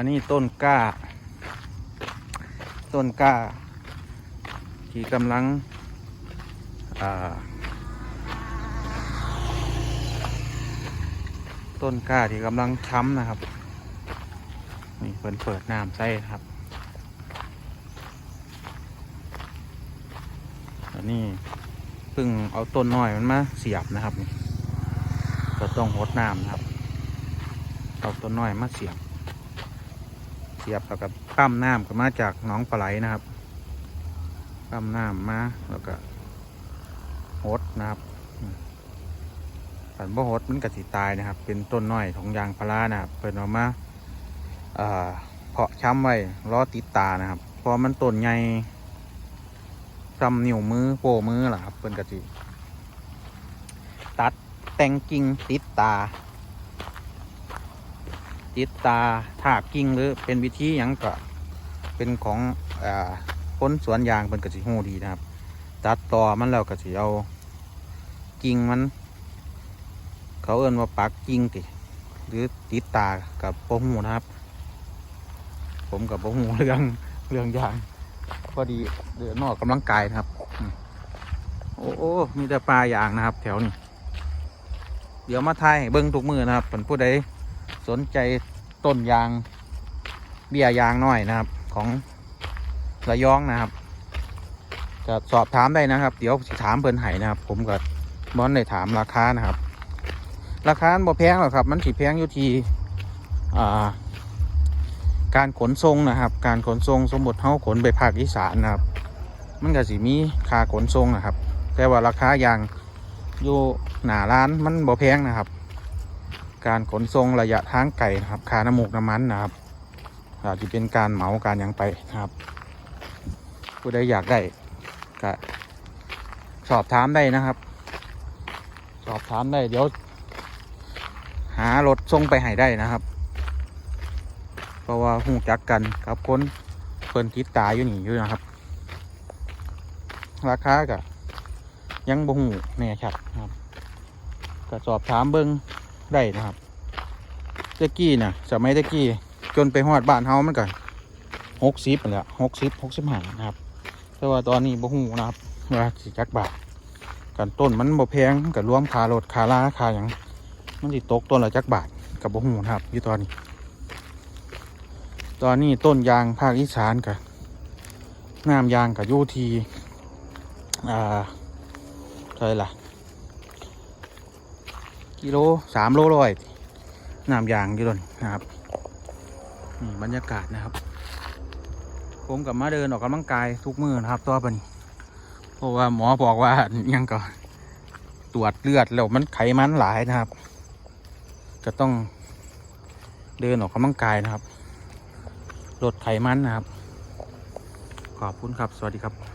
อันนี้ต้นกล้า ต้นกล้า ที่กำลังต้นกล้าที่กำลังช้ำนะครับ นี่เปิดเปิดน้ำใส่ครับ อันนี้เพิ่งเอาต้นน้อยมันมาเสียบนะครับนี่ก็ต้องหดน้ำนะครับ เอาต้นน้อยมาเสียบ เสียบแล้วก็ปั้มน้ำก็มาจากหน้องปลาไหลนะครับปั้มน้ำมาแล้วก็หดนะครับผันบ่หดมันก็สิตายนะครับ เป็นต้นน้อยของยางพารานะครับเปิดออกมาเพาะช้ำไว้ล้อติดตานะครับพอมันต้นใหญ่จำนิ้วมือโป้มือล่ะครับเปิ่นกะจิตัดแต่งกิ่งติดตา ติดตาถากกิ่งหรือเป็นวิธีหยังก็เป็นของอ่าคนสวนยางเป็นกระสิหูดีนะครับ ตัดต่อมันแล้วก็สิเอากิ่งมัน เขาเอิ้นว่าปักกิ่งติหรือติดตากับโปหูนะครับ ผมกับโปหูเรื่องเรื่องยางพอดีเดินนอกกำลังกายนะครับ โอ้โอ้มีแต่ปลายางนะครับ แถวนี้ เดี๋ยวมาทายเบิ้งทุกมือนะครับเป็นผู้ใด สนใจต้นยาง เบี้ยยางน้อยนะครับ ของระยองนะครับจะสอบถามได้นะครับ เดี๋ยวสิถามเพิ่นไห้นะครับ ผมก็บอนได้ถามราคานะครับ ราคาบ่แพงหรอกครับ มันสิแพงอยู่ที่อ่าการขนส่งนะครับ การขนส่งสมมติเฮาขนไปภาคอีสานนะครับ มันก็สิมีค่าขนส่งนะครับ แต่ว่าราคายางอยู่หน้าร้านมันบ่แพงนะครับ การขนส่งระยะทางไกลนะครับคาน้ำมูกน้ำมันนะครับอาจจะเป็นการเหมาการยังไปนะครับ ผู้ใดอยากได้ก็สอบถามได้นะครับ สอบถามได้เดี๋ยว หารถส่งไปให้ได้นะครับ เพราะว่าหูจักกันกับคนเพิ่นติดตาอยู่นี่อยู่นะครับ ราคาก็ยังบ่หูแน่ชัดนะครับก็สอบถามเบิ้ง ได้นะครับตะกี้น่ะสมัยตะกี้จนไปฮอดบ้านเฮามันก็หกสิบแล้วหกสิบหกสิบห้านะครับ แต่ว่าตอนนี้บ่ฮู้นะครับว่าสิจักบาทกันต้นมันบ่แพงกับรวมคารถคาลาคาหยังมันสิตกต้นละจักบาทกับบ่ฮู้นะครับอยู่ตอนนี้ ตอนนี้ต้นยางภาคอีสานกับน้ำยางกับยูทีอ่าเท่าไรล่ะ กิโลสามโลร้อยน้ำยางอยู่เลยนะครับนี่บรรยากาศนะครับ ผมกับมาเดินออกกำลังกายทุกมือนะครับตัวปนี้เพราะว่าหมอบอกว่ายังก็ตรวจเลือดแล้วมันไขมันหลายนะครับ จะต้องเดินออกกำลังกายนะครับลดไขมันนะครับ ขอบคุณครับ สวัสดีครับ